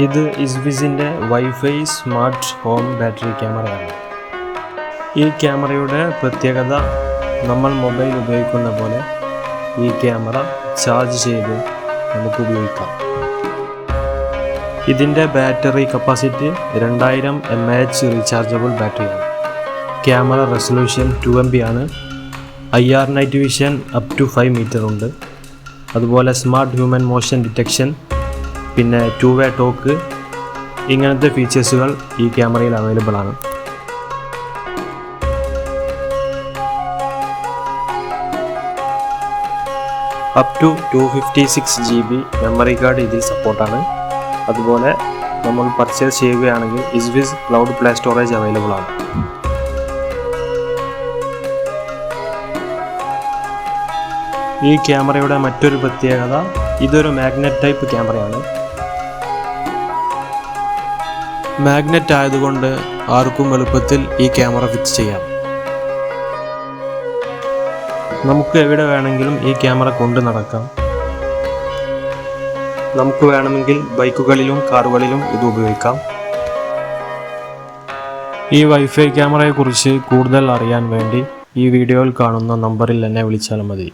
ഇത് ഇസ്വിസിന്റെ wifi smart home battery ക്യാമറയാണ്. ഈ ക്യാമറയുടെ പ്രത്യേകത നമ്മൾ മൊബൈൽ ഉപയോഗിക്കുന്ന പോലെ ഈ ക്യാമറ ചാർജ് ചെയ്ത് നമുക്ക് ഉപയോഗിക്കാം. ഇതിന്റെ ബാറ്ററി കപ്പാസിറ്റി രണ്ടായിരം എം എച്ച് റീചാർജബിൾ ബാറ്ററിയാണ്. Camera resolution two M B ആണ്. I R night vision up to five metre ഉണ്ട്. അതുപോലെ സ്മാർട്ട് ഹ്യൂമൻ മോഷൻ ഡിറ്റക്ഷൻ പിന്നെ ടു വേ ടോക്ക് ഇങ്ങനത്തെ ഫീച്ചേഴ്സുകൾ ഈ ക്യാമറയിൽ അവൈലബിൾ ആണ്. Up to two fifty six G B memory card ഇതിൽ സപ്പോർട്ടാണ് അതുപോലെ നമ്മൾ പർച്ചേസ് ചെയ്യുകയാണെങ്കിൽ ഇസ്വിസ് ക്ലൗഡ് പ്ലേ സ്റ്റോറേജ് അവൈലബിൾ ആണ്. ഈ ക്യാമറയുടെ മറ്റൊരു പ്രത്യേകത ഇതൊരു മാഗ്നറ്റ് ടൈപ്പ് ക്യാമറയാണ് മാഗ്നറ്റ് ആയതുകൊണ്ട് ആർക്കും എളുപ്പത്തിൽ ഈ ക്യാമറ ഫിക്സ് ചെയ്യാം. നമുക്ക് എവിടെ വേണമെങ്കിലും ഈ ക്യാമറ കൊണ്ട് നടക്കാം. നമുക്ക് വേണമെങ്കിൽ ബൈക്കുകളിലും കാറുകളിലും ഇത് ഉപയോഗിക്കാം. ഈ വൈഫൈ ക്യാമറയെക്കുറിച്ച് കൂടുതൽ അറിയാൻ വേണ്ടി ഈ വീഡിയോയിൽ കാണുന്ന നമ്പറിൽ എന്നെ വിളിച്ചാൽ മതി.